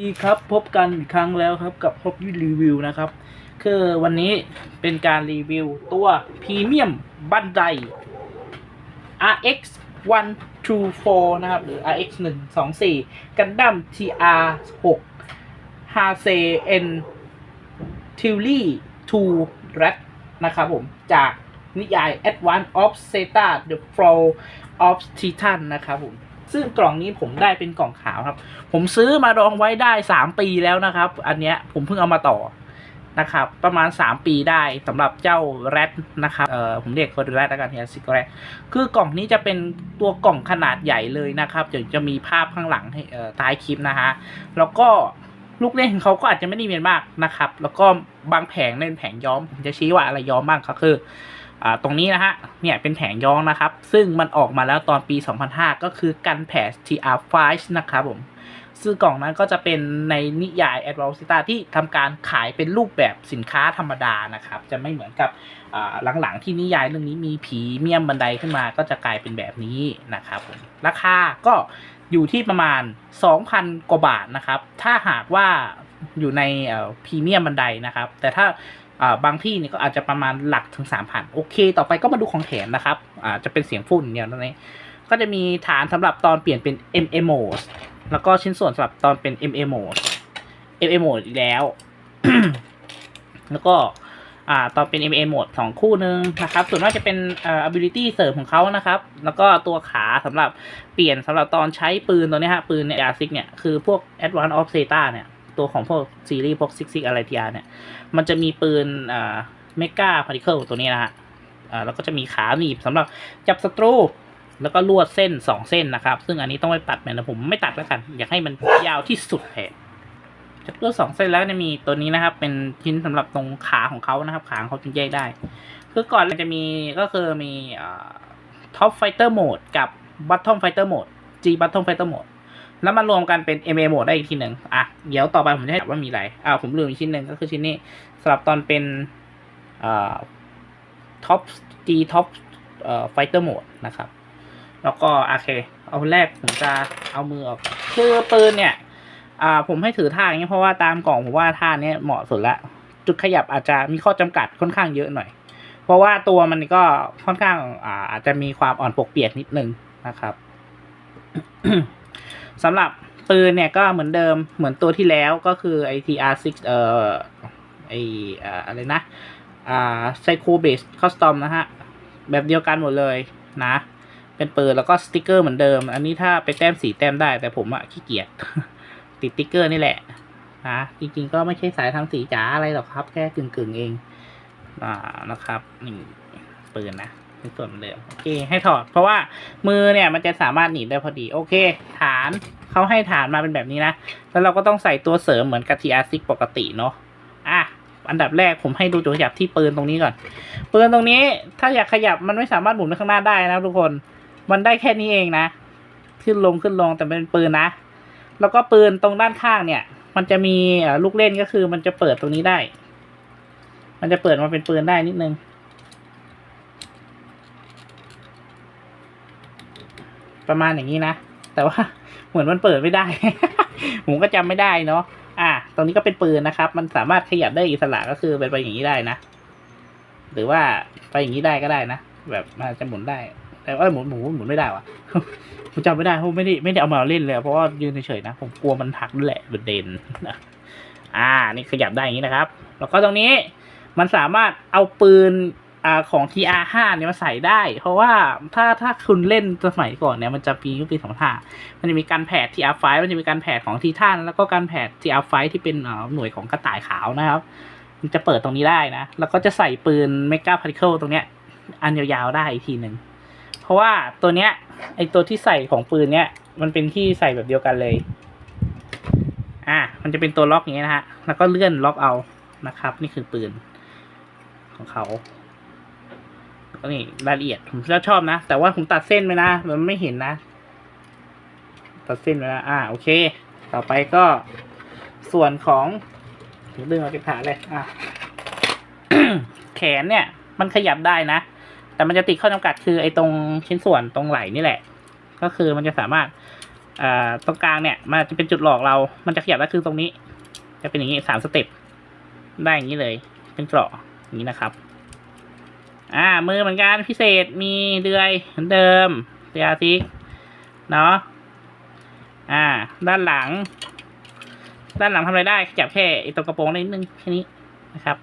ดีครับพบกันอีกครั้งแล้วครับกับพบวิรีวิวนะครับ คือวันนี้เป็นการรีวิวตัวพรีเมียมบันได RX 1 2 4นะครับ หรือ RX 1 2 4กันดั้ม TR 6 h a s e N t i l l y 2 Rat นะครับผม จากนิยาย Advance of Zeta The Fall of Titan นะครับผม ซึ่งกล่องนี้ผมได้เป็นกล่องขาวครับ ผมซื้อมาดองไว้ได้สามปีแล้วนะครับ อันเนี้ยผมเพิ่งเอามาต่อนะครับ ประมาณสามปีได้สำหรับเจ้าแรดนะครับเอ่อผมเรียกเขาแรดแล้วกันเฮียซิกแรดคือกล่องนี้จะเป็นตัวกล่องขนาดใหญ่เลยนะครับเดี๋ยวจะมีภาพข้างหลังให้เอ่อท้ายคลิปนะฮะแล้วก็ลูกเล่นของเขาก็อาจจะไม่ได้เมียนมากนะครับ แล้วก็บางแผงเนี่ยเป็นแผงย้อมผมจะชี้ว่าอะไรย้อมบ้างก็คือ ตรงนี้นะฮะ เนี่ยเป็นแผงย้องนะครับ ซึ่งมันออกมาแล้วตอนปี 2005 ก็คือกันแผด TR5 นะครับผมซึ่งกล่องนั้นก็จะเป็นในนิยาย a d v a n c e t a ที่ทำการขายเป็นรูปแบบสินค้าธรรมดานะครับ จะไม่เหมือนกับหลังๆที่นิยายเรื่องนี้มีผีเมียมบันไดขึ้นมาก็จะกลายเป็นแบบนี้นะครับผม ราคาก็อยู่ที่ประมาณ 2,000 กว่าบาทนะครับ ถ้าหากว่าอยู่ในพรีเมียมบันไดนะครับ แต่ถ้า บางที่เนี่ยก็อาจจะประมาณหลักถึงสามพันโอเค ต่อไปก็มาดูของแถมนะครับอาจะเป็นเสียงฝุ่นเนี่ยตรงนี้ก็จะมีฐานสำหรับตอนเปลี่ยนเป็น MA mode แล้วก็ชิ้นส่วนสำหรับตอนเป็น MA mode MA mode อีกแล้ว แล้วก็อ่าตอนเป็น MA mode สองคู่หนึ่งนะครับ ส่วนมากจะเป็นอ่า ability เสริมของเขานะครับ แล้วก็ตัวขาสำหรับเปลี่ยนสำหรับตอนใช้ปืนตัวนี้ฮะ ปืนเนี่ยยาซิกเนี่ย คือพวก Advanced of Zeta เนี่ย ตัวของพวกซีรีส์พวกซิกซิกอะไรทีอาเนี่ย มันจะมีปืนอ่าเมกาพาร์ติเคิลตัวนี้นะฮะอ่าแล้วก็จะมีขาหนีบสำหรับจับศัตรูแล้วก็ลวดเส้นสองเส้นนะครับ ซึ่งอันนี้ต้องไปตัดแมนะผมไม่ตัดแล้วกัน อยากให้มันยาวที่สุดแผลจับลวดสองเส้นแล้วจะมีตัวนี้นะครับ เป็นชิ้นสำหรับตรงขาของเขานะครับ ขาของเขาจึงแยกได้ คือก่อนจะมีก็คือมีท็อปไฟเตอร์โหมดกับบัตทอมไฟเตอร์โหมด G บัตทอมไฟเตอร์โหมด แล้วมารวมกันเป็น MA โหมดได้อีกทีหนึ่งอะเดี๋ยวต่อไปผมจะให้ว่ามีอะไรอ่าผมลืมอีกชิ้นหนึ่งก็คือชิ้นนี้สำหรับตอนเป็นอ่าท็อป G ท็อปเอ่อไฟเตอร์โหมดนะครับ แล้วก็โอเค เอาแรกผมจะเอามือออก คือปืนเนี่ยอ่าผมให้ถือท่าอย่างนี้เพราะว่าตามกล่องผมว่าท่าเนี้ยเหมาะสุดละ จุดขยับอาจจะมีข้อจำกัดค่อนข้างเยอะหน่อย เพราะว่าตัวมันก็ค่อนข้างอ่าอาจจะมีความอ่อนปกเปียกนิดนึงนะครับ สำหรับปืนเนี่ยก็เหมือนเดิมเหมือนตัวที่แล้วก็คือไอทีอาร์ซิกเอ่อไออะไรนะอ่าไซโคเบสคอสตอมนะฮะ แบบเดียวกันหมดเลยนะ เป็นปืนแล้วก็สติกเกอร์เหมือนเดิม อันนี้ถ้าไปแต้มสีแต้มได้ แต่ผมอะขี้เกียจติดสติกเกอร์นี่แหละนะจริงๆก็ไม่ใช่สายทำสีจ๋าอะไรหรอกครับ แค่กึ่งๆเองอ่านะครับนี่ปืนนะ เป็นส่วนเหมือนเดิมโอเคให้ถอด เพราะว่ามือเนี่ยมันจะสามารถหนีบได้พอดี โอเค ฐานเขาให้ฐานมาเป็นแบบนี้นะ แล้วเราก็ต้องใส่ตัวเสริมเหมือนกับทีอาร์ซิกปกติเนาะอะอันดับแรกผมให้ดูจุดขยับที่ปืนตรงนี้ก่อน ปืนตรงนี้ถ้าอยากขยับมันไม่สามารถหมุนไปข้างหน้าได้นะทุกคน มันได้แค่นี้เองนะ ขึ้นลงขึ้นลงแต่เป็นปืนนะ แล้วก็ปืนตรงด้านข้างเนี่ย มันจะมีลูกเล่นก็คือมันจะเปิดตรงนี้ได้ มันจะเปิดมาเป็นปืนได้นิดนึง ประมาณอย่างนี้นะ แต่ว่าเหมือนมันเปิดไม่ได้ ผมก็จำไม่ได้เนาะอะตรงนี้ก็เป็นปืนนะครับ มันสามารถขยับได้อิสระก็คือเป็นไปอย่างนี้ได้นะ หรือว่าไปอย่างนี้ได้ก็ได้นะ แบบมันอาจะหมุนได้ แต่ว่าหมุนหมุนหมุนไม่ได้วะผมจำไม่ได้เพราะไม่ได้ไม่ได้เอามาเล่นเลยเพราะว่ายืนเฉยๆนะ ผมกลัวมันหักด้วยแหละเด่นนะอ่า นี่ขยับได้อย่างนี้นะครับ แล้วก็ตรงนี้มันสามารถเอาปืน อ่าของ TR5 เนี่ยมาใส่ได้ เพราะว่าถ้าถ้าคุณเล่นสมัยก่อนเนี่ยมันจะปียุคปีสองห้ามันจะมีการแผด TR5 มันจะมีการแผดของทีท่าน แล้วก็การแผด TR5 ที่เป็นหน่วยของกระต่ายขาวนะครับมันจะเปิดตรงนี้ได้นะ แล้วก็จะใส่ปืน Mega Particle ตรงเนี้ย อันยาวๆได้อีกทีหนึ่งเพราะว่าตัวเนี้ยไอตัวที่ใส่ของปืนเนี้ยมันเป็นที่ใส่แบบเดียวกันเลย อ่ามันจะเป็นตัวล็อกอย่างเงี้ยนะฮะแล้วก็เลื่อนล็อกเอานะครับ นี่คือปืนของเขา นี่รายละเอียดผมก็ชอบนะ แต่ว่าผมตัดเส้นไปนะ มันไม่เห็นนะ ตัดเส้นไปนะอ่าโอเค ต่อไปก็ส่วนของผมดึงออกจากขาเลย อะแขนเนี่ย มันขยับได้นะ แต่มันจะติดข้อจำกัดคือไอ้ตรงชิ้นส่วนตรงไหล่นี่แหละ ก็คือมันจะสามารถอ่าตรงกลางเนี่ย มันจะเป็นจุดหลอกเรา มันจะขยับได้คือตรงนี้ จะเป็นอย่างนี้สามสเต็ปได้อย่างนี้เลย เป็นเกราะอย่างนี้นะครับ อ่า มือเหมือนกันพิเศษมีเดือยเหมือนเดิมเดียทิกเนาะอ่า ด้านหลัง ด้านหลังทำอะไรได้ขยับแค่ไอตรงกระโปรงนิดนึงแค่นี้นะครับ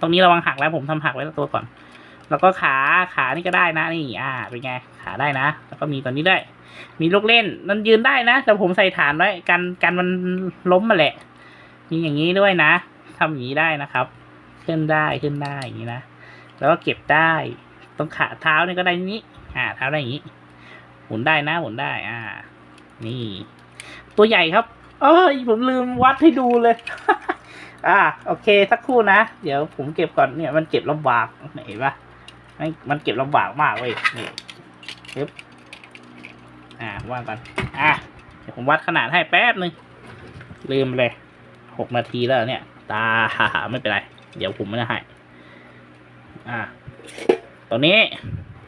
ตรงนี้ระวังหักแล้วผมทำหักไว้ตัวก่อน แล้วก็ขาขานี่ก็ได้นะนี่ อ่า เป็นไง ขาได้นะ แล้วก็มีตัวนี้ได้วยมีลูกเล่นมันยืนได้นะแต่ผมใส่ฐานไว้กันกันมันล้มมาแหละ มีอย่างนี้ด้วยนะทำอย่างนี้ได้นะครับ ขึ้นได้ขึ้นได้อย่างนี้นะ แล้วก็เก็บได้ ตรงขาเท้าเนี่ก็ได้นี้ อ่า เท้าได้อย่างนี้ หมุนได้นะหมุนได้ อ่า นี่ ตัวใหญ่ครับเอ้ยผมลืมวัดให้ดูเลย อ่า โอเคสักครู่นะ เดี๋ยวผมเก็บก่อนเนี่ย มันเก็บลำบากเห็นปะมันมันเก็บลำบากมากเว้ยนี่ปึ๊บอ่าว่างกันอะเดี๋ยวผมวัดขนาดให้แป๊บนึง ลืมเลยหกนาทีแล้วเนี่ย ตาไม่เป็นไร เดี๋ยวผมไม่ได้ให้ อ่าตัวนี้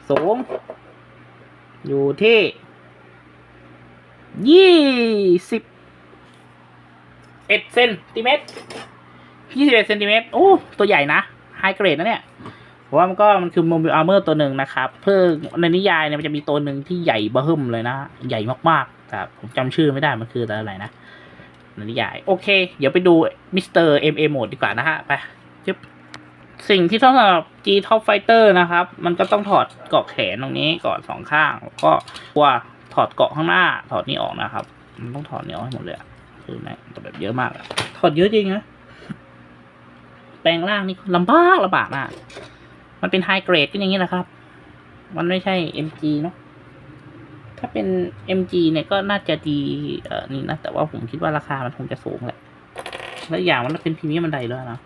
สูง อยู่ที่ยี่สิบเอ็ดเซนติเมตรยี่สิบเอ็ดเซนติเมตรโอ้ตัวใหญ่นะไฮเกรดนะเนี่ยเพราะว่ามันก็มันคือโมบิลอาร์เมอร์ตัวหนึ่งนะครับเพิ่งในนิยายเนี่ยมันจะมีตัวหนึ่งที่ใหญ่เบิ่มเลยนะ ใหญ่มากๆแต่ผมจำชื่อไม่ได้มันคือตัวอะไรนะในนิยาย โอเค เดี๋ยวไปดูมิสเตอร์เอ็มเอโหมดดีกว่านะฮะ ไปจึ๊บ สิ่งที่ต้องสำหรับ G Top Fighter นะครับ มันก็ต้องถอดเกาะแขนตรงนี้ก่อนสองข้างแล้วก็ตัวถอดเกาะข้างหน้า ถอดนี่ออกนะครับ มันต้องถอดนี่ออกให้หมดเลยคือแม่งแบบเยอะมากอะถอดเยอะจริงนะแปลงร่างนี่ลำบากลำบากมากมันเป็นไฮเกรดก็อย่างนี้แหละครับ มันไม่ใช่ MG เนาะถ้าเป็น MG เนี่ยก็น่าจะดีเอ่อนี่นะ แต่ว่าผมคิดว่าราคามันคงจะสูงแหละ และอย่างมันเป็นพรีเมียมบันไดด้วยนะ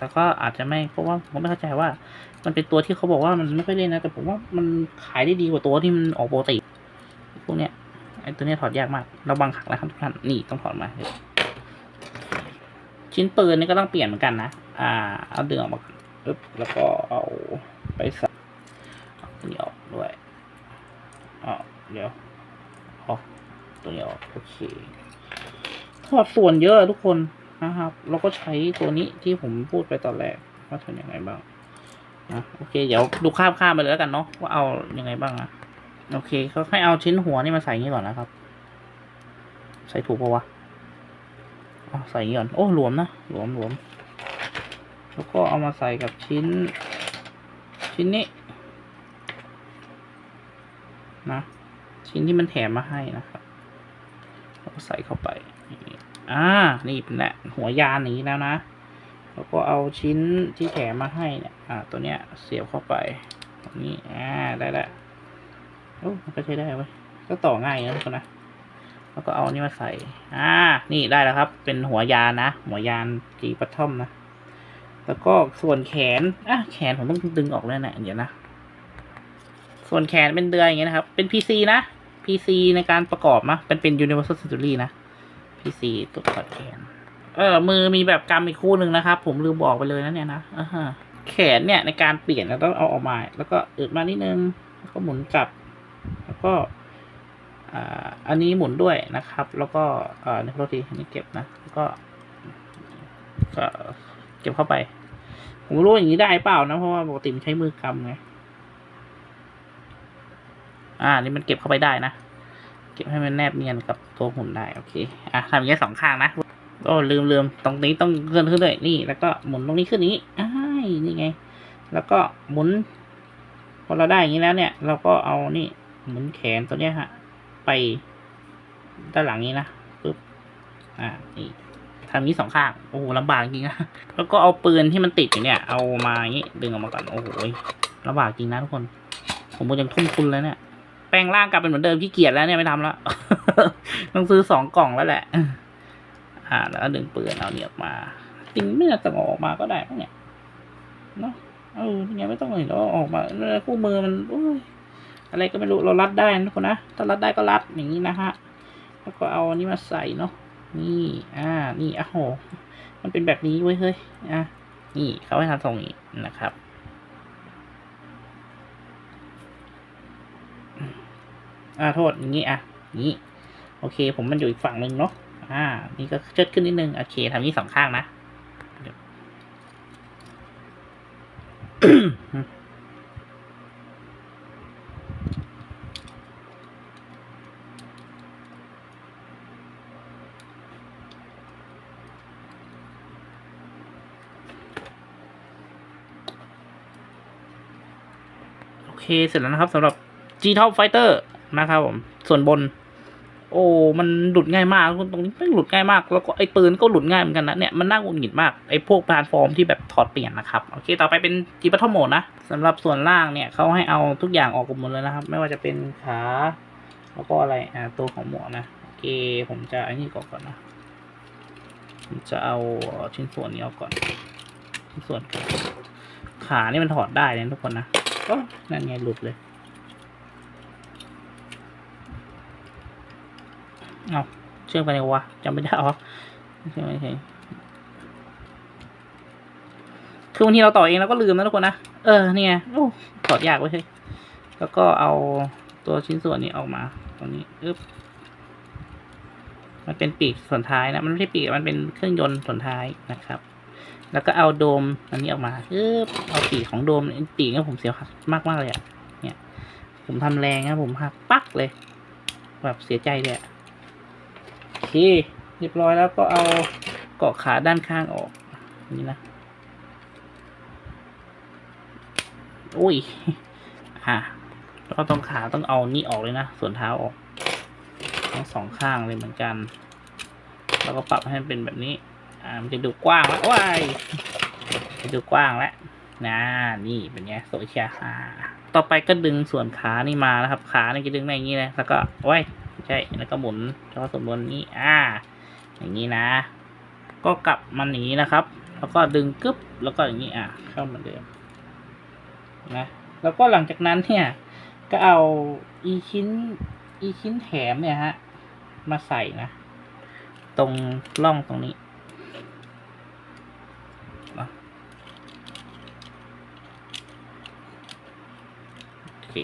แต่ก็อาจจะไม่เพราะว่าผมไม่เข้าใจว่า มันเป็นตัวที่เขาบอกว่ามันไม่ค่อยเล่นนะ แต่ผมว่ามันขายได้ดีกว่าตัวที่มันออกปกติพวกเนี้ยไอตัวเนี้ยถอดยากมากเราบังหักนะครับทุกท่านนี่ต้องถอดมา ชิ้นปืนนี่ก็ต้องเปลี่ยนเหมือนกันนะอ่าเอาเดึงออกมาก่อนปึ๊บแล้วก็เอาไปใส่เอาตัวนี้ออกด้วยอ๋อเดี๋ยวอ๋อตัวนี้ออกโอเคถอดส่วนเยอะทุกคน นะครับเราก็ใช้ตัวนี้ที่ผมพูดไปตอนแรกว่าทำยังไงบ้างนะโอเค เดี๋ยวดูข้ามข้ามไปเลยแล้วกันเนาะว่าเอายังไงบ้างอะโอเคเขาให้เอาชิ้นหัวนี่มาใส่งี้ก่อนนะครับ ใส่ถูกปะวะอ๋อใส่งี้ก่อนโอ้หลวมนะหลวมหลวมแล้วก็เอามาใส่กับชิ้น ชิ้นนี้นะชิ้นที่มันแถมมาให้นะครับแล้วก็ใส่เข้าไปนี่ อ่า นี่เป็นแหละหัวยานนี้แล้วนะแล้วก็เอาชิ้นที่แถมมาให้เนี่ย อ่า ตัวเนี้ยเสียบเข้าไปแบบนี้ อ่า ได้ล้วโอ้มันก็ใช้ได้เว้ย ก็ต่อง่ายนะทุกคนนะ แล้วก็เอานนี้มาใส่ อ่า นี่ได้แล้วครับ เป็นหัวยานนะ หัวยานจีปัททอมนะ แล้วก็ส่วนแขน อะ แขนผมต้องดึงออกแล้วเนี่ยเดี๋ยวนะ ส่วนแขนเป็นเดือยอย่างเงี้ยนะครับ เป็น PC นะ PC ในการประกอบนะเป็นเป็น Universal Century นะ PC ตัวถอดแขนเออ มือมีแบบกำอีกคู่หนึ่งนะครับ ผมลืมบอกไปเลยนะเนี่ยนะอ่าฮะแขนเนี่ยในการเปลี่ยนเราต้องเอาออกมา แล้วก็อึดมานิดนึงแล้วก็หมุนกลับ แล้วก็อ่าอันนี้หมุนด้วยนะครับ แล้วก็อ่อในโทษทีอันนี้เก็บนะแล้วก็ก็เก็บเข้าไป ผมรู้อย่างนี้ได้เปล่านะ เพราะว่าปกติมันใช้มือกำไง อ่า นี่มันเก็บเข้าไปได้นะ เก็บให้มันแนบเนียนกับ ตัวหุ่นได้โอเคอะทำอย่างนี้สองข้างนะโอ้ลืมลืมตรงนี้ต้องเคลื่อนขึ้นเลยนี่ แล้วก็หมุนตรงนี้ขึ้นนี้อ้ายนี่ไง แล้วก็หมุนพอเราได้อย่างนี้แล้วเนี่ย เราก็เอานี่หมุนแขนตัวเนี้ยฮะไปด้านหลังนี้นะปึ๊บอ่านี่ทำนี้สองข้างโอ้โหลำบากจริงนะแล้วก็เอาปืนที่มันติดอยู่เนี่ย เอามาอย่างนี้ดึงออกมาก่อนโอ้โหลำบากจริงนะทุกคน ผมก็ยังทุ่มทุนแล้วเนี่ย แปลงร่างกลับเป็นเหมือนเดิมขี้เกียจแล้วเนี่ยไม่ทำแล้ว ต้องซื้อสองกล่องแล้วแหละ อ่า แล้วก็ดึงปืนเอาเนี่ยออกมาจริงไม่น่าจะอออกมาก็ได้ปะเนี่ยเนาะเออยังไงไม่ต้องเลยเราออกมาคู่มือมันโอ้ยอะไรก็ไม่รู้เรารัดได้นะคนนะถ้ารัดได้ก็รัดอย่างนี้นะฮะแล้วก็เอาอันนี้มาใส่เนาะนี่ อ่า นี่อ้าวโหมันเป็นแบบนี้เว้ยเฮ้ยอะนี่เขาให้ทำทรงนี้นะครับ อ่าโทษอย่างนี้อะงนี้โอเค ผมมันอยู่อีกฝั่งหนึ่งเนาะอ่า นี่ก็เชิดขึ้นนิดนึงโอเคทำนี้สองข้างนะโอเค เสร็จแล้วนะครับสำหรับ G Top Fighter นะครับผมส่วนบน โอ้มันหลุดง่ายมากตรงนี้ไม่หลุดง่ายมาก แล้วก็ไอ้ปืนก็หลุดง่ายเหมือนกันนะเนี่ยมันน่าหงุดหงิดมากไอ้พวกพลานฟอร์มที่แบบถอดเปลี่ยนนะครับโอเคต่อไปเป็น G Battle Mode นะสำหรับส่วนล่างเนี่ยเขาให้เอาทุกอย่างออกหมดเลยนะครับ ไม่ว่าจะเป็นขาแล้วก็อะไรอ่าตัวของหมวกนะโอเคผมจะไอ้นี่ก่อนก่อนนะผมจะเอาชิ้นส่วนนี้ออกก่อนชิ้นส่วนขาขานี่มันถอดได้เลยทุกคนนะก็นั่นไงหลุดเลย เอาเชื่อมไปเลยวะจำไม่ได้หรอไม่ใช่ไม่ใช่คือบางทีเราต่อเองเราก็ลืมนะทุกคนนะ เออเนี่ยโอ้ถอดยากไว้ยเฮ้ยแล้วก็เอาตัวชิ้นส่วนนี้ออกมาตรงนี้อึ๊บมันเป็นปีกส่วนท้ายนะ มันไม่ใช่ปีกมันเป็นเครื่องยนต์ส่วนท้ายนะครับ แล้วก็เอาโดมอันนี้ออกมาอึ๊บเอาปีกของโดมปีกเนี่ยผมเสียวหักมากมากๆเลยอะเนี่ย ผมทำแรงนะผมหักปักเลย แบบเสียใจเลยอะโอ เคเรียบร้อยแล้วก็เอาเกาะขาด้านข้างออกนี่นะโอ้ยอะแล้วก็ตรงขาต้องเอานี่ออกเลยนะ ส่วนเท้าออก ทั้งสองข้างเลยเหมือนกัน แล้วก็ปรับให้มันเป็นแบบนี้ อ่า มันจะดูกว้างแล้วว้ายจะดูกว้างแล้วนะนี่เป็นไงสวยเชียร์ต่อไปก็ดึงส่วนขานี่มานะครับ ขานี่จะดึงมาอย่างนี้เลยแล้วก็โอ้ย ช่ แล้วก็หมุนเฉพาะส่วนบนนี้ อ่า อย่างนี้นะ ก็กลับมันอย่างนี้นะครับ แล้วก็ดึงกึ๊บ แล้วก็อย่างนี้ อะ เข้าเหมือนเดิม นะ แล้วก็หลังจากนั้นเนี่ย ก็เอาอีชิ้น อีชิ้นแถมเนี่ยฮะ มาใส่นะ ตรงร่องตรงนี้โอเค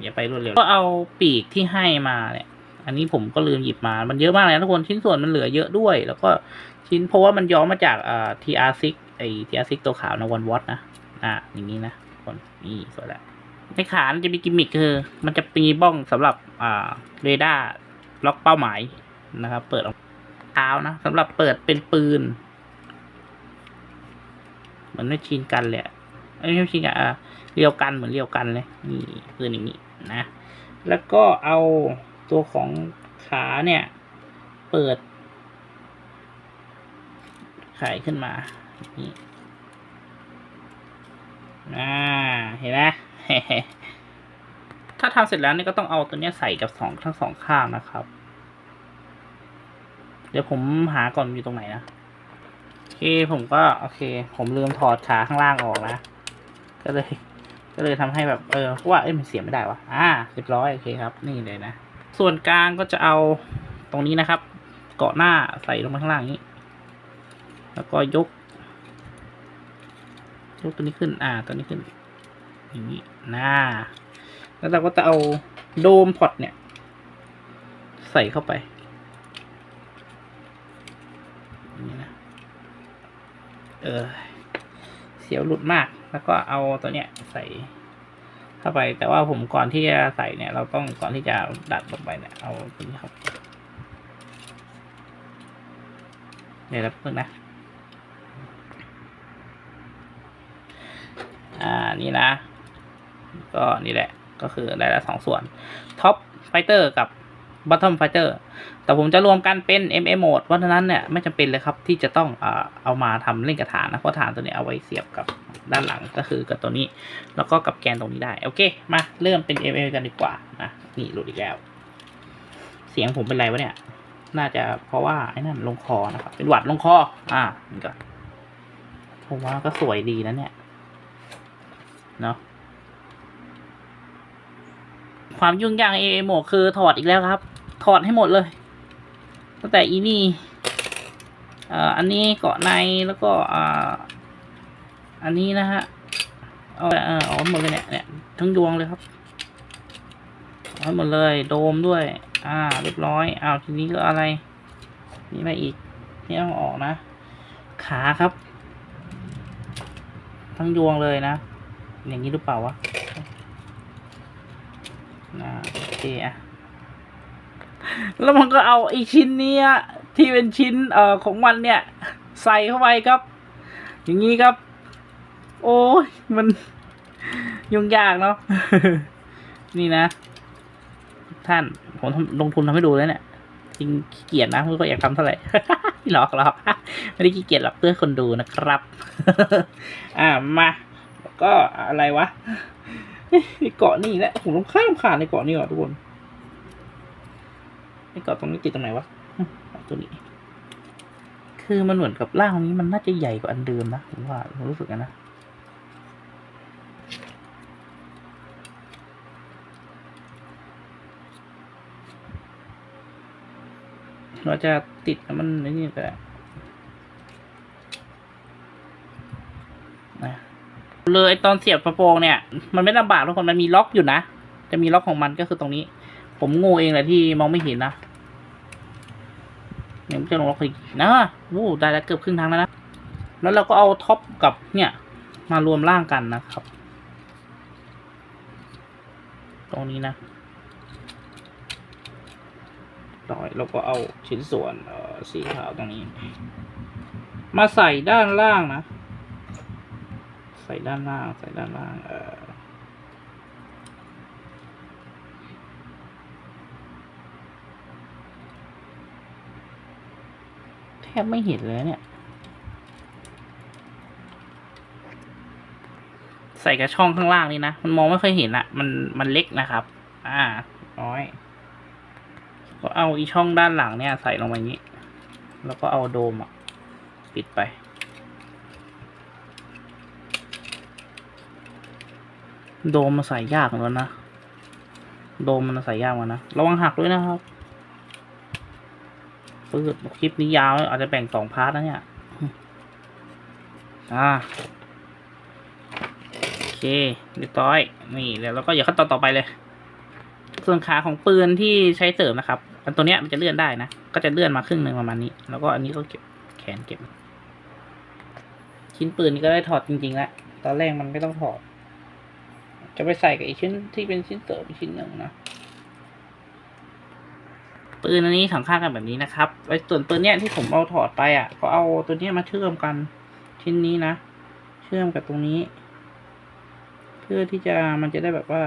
อย่าไปรวดเร็ว ก็เอาปีกที่ให้มาเนี่ย อันนี้ผมก็ลืมหยิบมา มันเยอะมากเลยนะทุกคน ชิ้นส่วนมันเหลือเยอะด้วย แล้วก็ชิ้นเพราะว่ามันย้อมมาจากอ่า TR6 ไอ้ TR6 ตัวขาวนะวันวอตนะ อ่า อย่างนี้นะคนนี่สวยแล้วในขามันจะมีกิมมิคคือ มันจะมีบ้องสำหรับอ่าเรดาร์ล็อกเป้าหมายนะครับ เปิดออกเท้านะสำหรับเปิดเป็นปืน เหมือนไม่ชินกันเลยไม่ใช่ชินกันอะเรียวกันเหมือนเรียวกันเลยนี่ปืนอย่างนี้นะ แล้วก็เอา ตัวของขาเนี่ย เปิดไขขึ้นมานี่อ่าเห็นไหมถ้าทำเสร็จแล้วนี่ก็ต้องเอาตัวเนี้ยใส่กับสองทั้งสองข้างนะครับ เดี๋ยวผมหาก่อนอยู่ตรงไหนนะโอเคผมก็โอเค ผมลืมถอดขาข้างล่างออกนะก็เลย ก็เลยทำให้แบบเออว่าเอ้ยมันเสียไม่ได้วะอ่าเรียบร้อยโอเคครับ นี่เลยนะ ส่วนกลางก็จะเอาตรงนี้นะครับ เกาะหน้าใส่ลงมาข้างล่างนี้ แล้วก็ยก ยกตัวนี้ขึ้น อ่า ตัวนี้ขึ้น อย่างนี้นะแล้วเราก็จะเอาโดมพอตเนี่ย ใส่เข้าไปนี้นะ เออ เสียวหลุดมาก แล้วก็เอาตัวเนี้ยใส่ เข้าไป แต่ว่าผมก่อนที่จะใส่เนี่ย เราต้องก่อนที่จะดัดลงไปเนี่ย เอาตัวนี้ครับเดี๋ยวเราเพิ่งนะ อ่า นี่นะ ก็นี่แหละ ก็คือได้ละสองส่วน ท็อปไฟเตอร์กับ Bottom Fighter แต่ผมจะรวมกันเป็น MM Mode เพราะฉะนั้นเนี่ย ไม่จำเป็นเลยครับที่จะต้องเอ่อเอามาทำเล่นกระถางนะ เพราะฐานตัวนี้เอาไว้เสียบกับ ด้านหลังก็คือกับตัวนี้ แล้วก็กับแกนตรงนี้ได้ โอเค มาเริ่มเป็น MM กันดีกว่านะนี่หลุดอีกแล้ว เสียงผมเป็นไรวะเนี่ย น่าจะเพราะว่าไอ้นั่นลงคอนะครับ เป็นหวัดลงคอ อ่านี่ก่อนผมว่าก็สวยดีนะเนี่ย เนาะความยุ่งยากเอโมคือถอดอีกแล้วครับ ถอดให้หมดเลย ตั้งแต่อีนี่อ่ออันนี้เกาะในแล้วก็ อันนี้นะฮะ เอาเออเอาหมดเลยเนี่ยเนี่ยทั้งดวงเลยครับเอาหมดเลย โดมด้วย อ่า เรียบร้อยเอาทีนี้ก็อะไร นี่อะไรอีก นี่ต้องออกนะ ขาครับ ทั้งยวงเลยนะ อย่างนี้หรือเปล่าวะอ่าโอเคอะแล้วมันก็เอาไอชิ้นเนี้ยที่เป็นชิ้นเอ่อของมันเนี่ย ใส่เข้าไปครับ อย่างนี้ครับ โอ้ยมันยุ่งยากเนาะนี่นะ ท่านผมลงทุนทำให้ดูแล้วเนี่ยจริงขี้เกียจนะไม่ก็อยากทำเท่าไหร่หลอกหลอกไม่ได้ขี้เกียจหรอกเพื่อคนดูนะครับ อ่ามาแล้วก็อะไรวะเกาะนี่แหละผมลงข้ามขาดในเกาะนี่ก่อนทุกคนไอ้เกาะตรงนี้ติดตรงไหนวะตัวนี้ คือมันเหมือนกับร่างนี้มันน่าจะใหญ่กว่าอันเดิมนะผมว่าผมรู้สึกนะ เราจะติดแล้วมันนี่ก็ได้นะเลยตอนเสียบกระโปรงเนี่ย มันไม่ลำบากทุกคนมันมีล็อกอยู่นะ จะมีล็อกของมันก็คือตรงนี้ ผมโง่เองแหละที่มองไม่เห็นนะเนี่ยจะลงล็อกอีกนะโอ้ได้แล้วเกือบครึ่งทางแล้วนะ แล้วเราก็เอาท็อปกับเนี่ย มารวมร่างกันนะครับ ตรงนี้นะ ต่อย เราก็เอาชิ้นส่วนสีขาวตรงนี้ มาใส่ด้านล่างนะ ใส่ด้านล่าง ใส่ด้านล่างเออแทบไม่เห็นเลยเนี่ย ใส่กับช่องข้างล่างนี่นะ มันมองไม่ค่อยเห็นอะมันมันเล็กนะครับ อ่า น้อย ก็เอาอีช่องด้านหลังเนี่ยใส่ลงไปงนี้ แล้วก็เอาโดมอะ ปิดไป โดมมาใส่ยากเหมือนกันนะ โดมมันใส่ยากมันนะ ระวังหักด้วยนะครับปืดคลิปนี้ยาว อาจจะแบ่งสองพาร์ทนะเนี่ย อ่าโอเคเรียบร้อย นี่เดี๋ยวเราก็อย่าขั้นตอนต่อไปเลย ส่วนขาของปืนที่ใช้เสริมนะครับ อันตัวเนี้ยมันจะเลื่อนได้นะ ก็จะเลื่อนมาครึ่งหนึ่งประมาณนี้ แล้วก็อันนี้ก็เก็บแขนเก็บ ชิ้นปืนนี้ก็ได้ถอดจริงๆแล้ว ตอนแรกมันไม่ต้องถอด จะไปใส่กับอีกชิ้นที่เป็นชิ้นเสริมอีกชิ้นหนึ่งนะ ปืนอันนี้สองข้างกันแบบนี้นะครับ ไอ้ส่วนปืนเนี้ยที่ผมเอาถอดไปอะ ก็เอาตัวเนี้ยมาเชื่อมกันชิ้นนี้นะ เชื่อมกับตรงนี้ เพื่อที่จะมันจะได้แบบว่า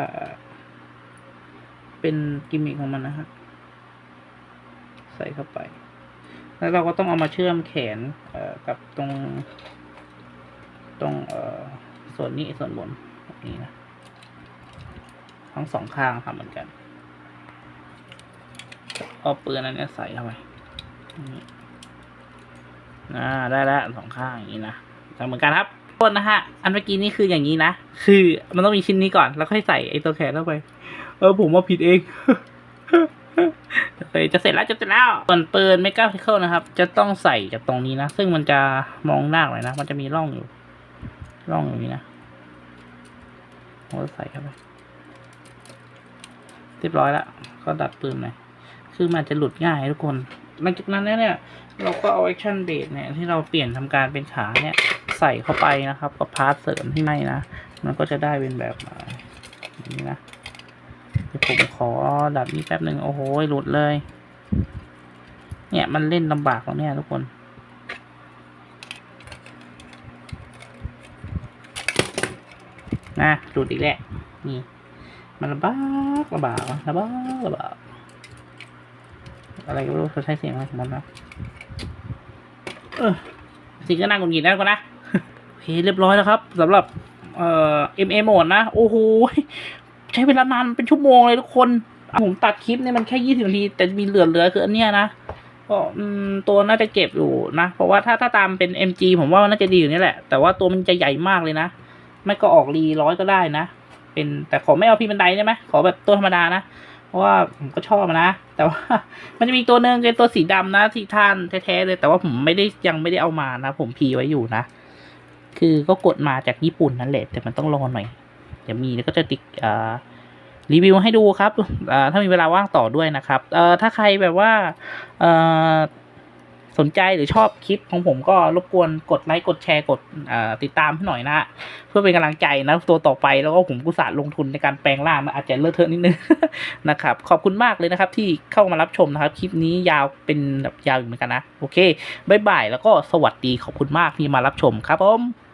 เป็นกิมมิคของมันนะฮะ ใส่เข้าไป แล้วเราก็ต้องเอามาเชื่อมแขนกับตรงตรงส่วนนี้ส่วนบนแบบนี้นะทั้งสองข้างทำเหมือนกันเอาปืนอันเนี้ยใส่เข้าไปนี่อ่าได้แล้วสองข้างอย่างนี้นะทำเหมือนกันครับโทษนะฮะ อันเมื่อกี้นี่คืออย่างนี้นะ คือมันต้องมีชิ้นนี้ก่อน แล้วค่อยใส่ไอ้ตัวแขนเข้าไป เออผมว่าผิดเอง เคจะเสร็จแล้วจะเสร็จแล้วส่วนปืนไม่กล้าพิเคิลนะครับ จะต้องใส่จากตรงนี้นะ ซึ่งมันจะมองหน้าหน่อยนะ มันจะมีร่องอยู่ ร่องอย่างนี้นะผมก็ใส่เข้าไปเรียบร้อยแล้วก็ดัดปืนหน่อยคือมันจะหลุดง่ายทุกคน หลังจากนั้นเนี่ยเราก็เอา action base เนี่ยที่เราเปลี่ยนทำการเป็นขาเนี่ยใส่เข้าไปนะครับ กับพาร์ทเสริมที่ไม่นะ มันก็จะได้เป็นแบบนี้นะ ผมขอดัดนี้แป๊บหนึ่งโอ้โหหลุดเลย เนี่ยมันเล่นลำบากตรงเนี้ยทุกคนนะหลุดอีกแล้วนี่มันลำบากลำบากลำบากลำบากอะไรก็ไม่รู้เขาใช้เสียงอะไรของมันนะเออสิ่งก็น่ากุนกินแล้วกันนะโอเคเรียบร้อยแล้วครับสำหรับเอ่อ MA โหมดนะ โอ้โห ช้เวลานานเป็นชั่วโมงเลยทุกคน ผมตัดคลิปเนี่ยมันแค่ยี่สิบนาที แต่มีเหลือเหลือคืออันเนี้ยนะก็ตัวน่าจะเก็บอยู่นะ เพราะว่าถ้าถ้าตามเป็น MG ผมว่าน่าจะดีอยู่นี่แหละ แต่ว่าตัวมันจะใหญ่มากเลยนะ ไม่ก็ออกรีร้อยก็ได้นะ เป็นแต่ขอไม่เอาพี่บันไดได้ไหมขอแบบตัวธรรมดานะ เพราะว่าผมก็ชอบนะ แต่ว่ามันจะมีตัวหนึ่งเป็นตัวสีดำนะที่ท่านแท้ๆเลย แต่ว่าผมไม่ได้ยังไม่ได้เอามานะ ผมพีไว้อยู่นะ คือก็กดมาจากญี่ปุ่นนั่นแหละ แต่มันต้องรอหน่อย เดี๋ยวมีแล้วก็จะติดอ่ารีวิวให้ดูครับถ้ามีเวลาว่างต่อด้วยนะครับถ้าใครแบบว่าสนใจหรือชอบคลิปของผมก็รบกวนกดไลค์กดแชร์กดติดตามให้หน่อยนะฮะเพื่อเป็นกำลังใจนะตัวต่อไปแล้วก็ผมกุศลลงทุนในการแปลงร่างนะอาจจะเลอะเทอะนิดนึงนะครับ ขอบคุณมากเลยนะครับ ที่เข้ามารับชมนะครับ คลิปนี้ยาวเป็นแบบยาวอยู่เหมือนกันนะ โอเคบายบายแล้วก็สวัสดีขอบคุณมากที่มารับชมครับผม